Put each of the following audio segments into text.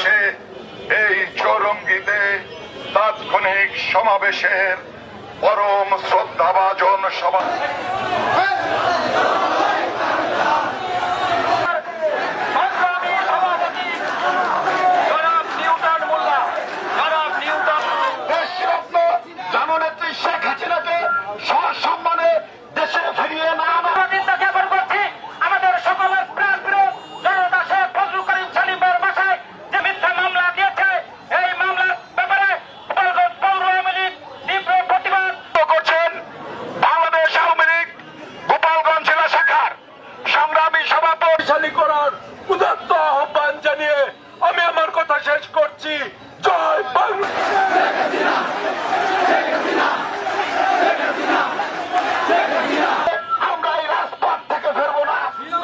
বাংলাদেশে এই গীতে তাৎক্ষণিক সমাবেশের পরম শ্রদ্ধাভাজন সভা শক্তিশালী করার উদাত্ত আহ্বান জানিয়ে আমি আমার কথা শেষ করছি জয় বাংলা আমরা এই রাজপথ থেকে ফিরবো না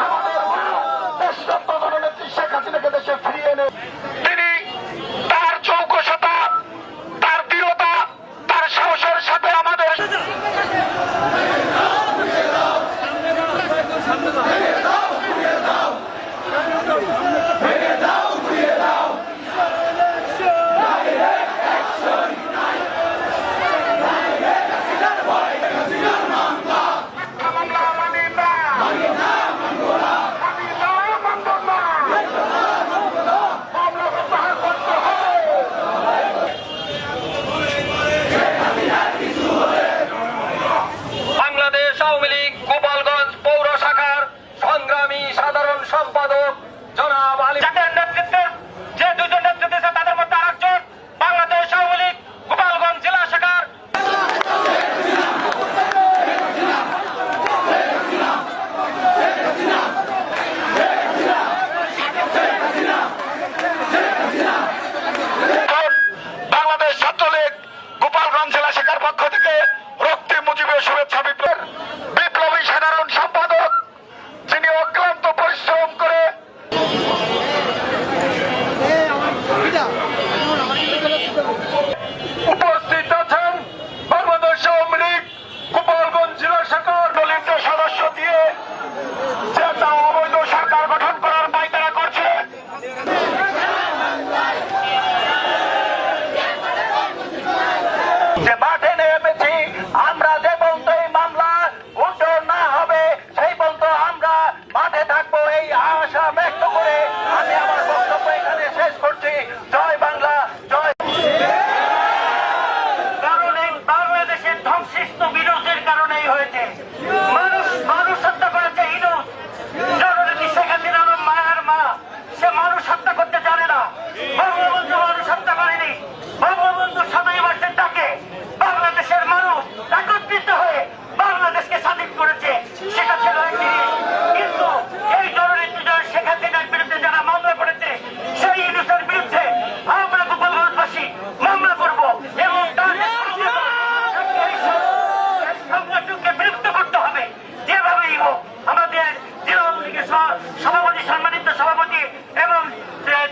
আমাদের দেশরত্ন জননেত্রী শেখ হাসিনাকে দেশে ফিরিয়ে এনে তিনি তার চৌকসতা তার দৃঢ়তা তার সাহসের সাথে আমাদের মামলা মানি না মানি না মানব না মামলা প্রত্যাহার করতে হবে বাংলাদেশ আওয়ামী লীগ গোপালগঞ্জ পৌর শাখার সংগ্রামী সাধারণ সম্পাদক জনাব আলী যাদের নেতৃত্বের যে দুজন নেতৃত্ব দিয়েছে তাদের মধ্যে আরেকজন বাংলাদেশ আওয়ামী লীগ গোপালগঞ্জ জেলা শাখার এখন বাংলাদেশ গোপালগঞ্জ জেলা শাখার পক্ষ থেকে রক্তি মুজিবের শুভেচ্ছা বিপ্লবী সাধারণ সম্পাদক, যিনি অক্লান্ত পরিশ্রম করে উপস্থিত আছেন বাংলাদেশ আওয়ামী লীগ গোপালগঞ্জ জেলা শাখার দলিত সদস্য দিয়ে যে একটা অবৈধ সরকার গঠন করার পায়তারা করছে যে মাঠে নেমেছি আমরা যে পর্যন্ত এই মামলা উদ্ধার না হবে সেই পর্যন্ত আমরা মাঠে থাকব এই আশা ব্যক্ত করে আমি আমার বক্তব্য এখানে শেষ করছি জয় বাংলা জয় কারণ এই বাংলাদেশের ধ্বংসিষ্ট বিরোধের কারণেই হয়েছে মানুষ মানুষ হত্যা করেছে ইনুস জননীতি শেখ হাসিনার মায়ের মা সে মানুষ হত্যা করতে জানে না বঙ্গবন্ধু মানুষ হত্যা করেনি বঙ্গবন্ধু সদয় মাসের ডাকে বাংলাদেশের মানুষ একত্রিত হয়ে বাংলাদেশকে স্বাধীন করেছে সেটা ছিল এক জিনিস কিন্তু এই জননীতি শেখ হাসিনার বিরুদ্ধে যারা মামলা করেছে সেই ইনুসের বিরুদ্ধে আমরা গোপালগঞ্জবাসী মামলা করব এবং তার এই সংগঠনকে বিলুপ্ত করতে হবে যেভাবেই হোক আমাদের জেলা আওয়ামী লীগের সহ- সভাপতি সম্মানিত সভাপতি এবং আহ,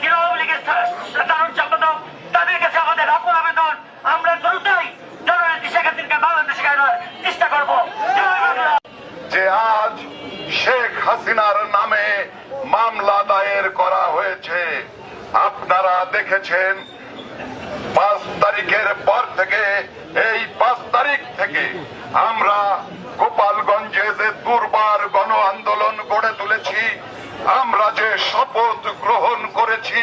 জেলা আওয়ামী লীগের সা- সাধারণ সম্পাদক তাদের কাছে আমাদের আপন আবেদন আমরা দ্রুতই জননেত্রী শেখ হাসিনাকে বাংলাদেশে আনার চেষ্টা করব জয় বাংলা যে আজ শেখ হাসিনার নামে মামলা দায়ের করা হয়েছে। আপনারা দেখেছেন, পাঁচ তারিখের পর থেকে, এই পাঁচ তারিখ থেকে আমরা গোপালগঞ্জে যে দুর্বার গণ আন্দোলন গড়ে তুলেছি, আমরা যে শপথ গ্রহণ করেছি,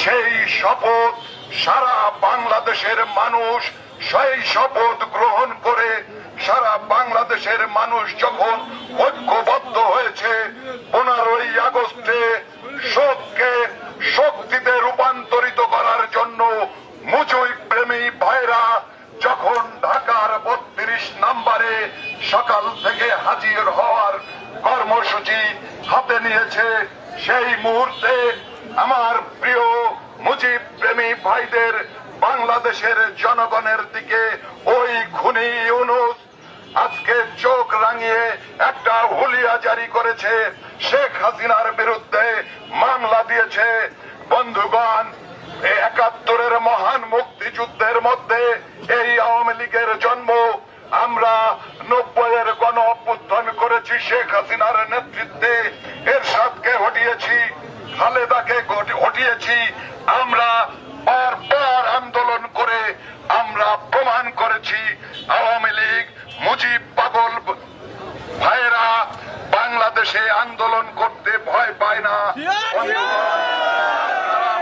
সেই শপথ সারা বাংলাদেশের মানুষ সেই শপথ গ্রহণ করে সারা বাংলাদেশের মানুষ যখন ঐক্যবদ্ধ হয়েছে, পনেরোই আগস্টে শোককে শক্তিতে রূপান্তরিত করার জন্য মুজুই প্রেমী ভাইরা যখন ঢাকার বত্রিশ নাম্বারে সকাল থেকে হাজির হওয়ার কর্মসূচি হাতে নিয়েছে, সেই মুহূর্তে আমার প্রিয় মুজিব প্রেমী ভাইদের বাংলাদেশের জনগণের দিকে ওই খুনি ইউনুস আজকে চোখ রাঙিয়ে একটা হুলিয়া জারি করেছে শেখ হাসিনার বিরুদ্ধে মামলা দিয়েছে। বন্ধুগণ একাত্তরের মহান মুক্তিযুদ্ধের মধ্যে এই আওয়ামী লীগের জন্ম আমরা নব্বইয়ের গণ অভ্যুত্থান করেছি, শেখ হাসিনার নেতৃত্বে এর এরশাদকে হটিয়েছি, খালেদাকে হটিয়েছি। আমরা পর আন্দোলন করে আমরা বাংলাদেশে আন্দোলন করতে ভয় পায় না।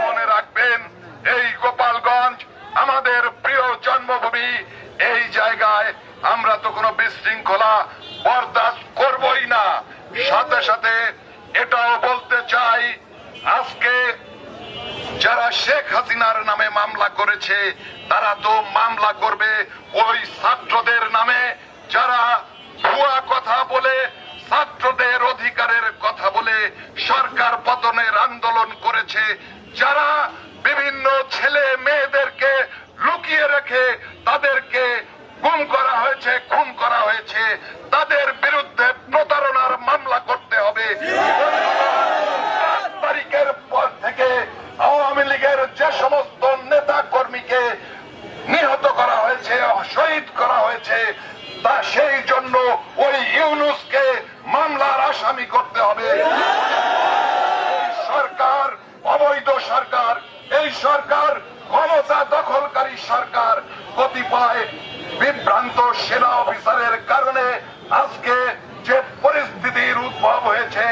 মনে রাখবেন, এই গোপালগঞ্জ আমাদের প্রিয় জন্মভূমি, এই জায়গায় আমরা তো কোনো বিশৃঙ্খলা বরদাস্ত করবই না। সাথে সাথে এটাও বলতে চাই, আজকে যারা শেখ হাসিনার নামে মামলা করেছে, তারা তো মামলা করবে ওই ছাত্রদের নামে। যারা ভুয়া কথা বলে ছাত্রদের সরকার পতনের আন্দোলন করেছে, যারা বিভিন্ন ছেলে মেয়েদেরকে লুকিয়ে রেখে তাদেরকে গুম করা হয়েছে, খুন করা হয়েছে, তাদের বিরুদ্ধে প্রতারণার মামলা করতে হবে। তারিখের পর থেকে আওয়ামী লীগের যে সমস্ত নেতা কর্মীকে নিহত করা হয়েছে, শহীদ করা হয়েছে, তা সেই জন্য সরকার কতিপয় বিভ্রান্ত সেনা অফিসারের কারণে আজকে যে পরিস্থিতির উদ্ভব হয়েছে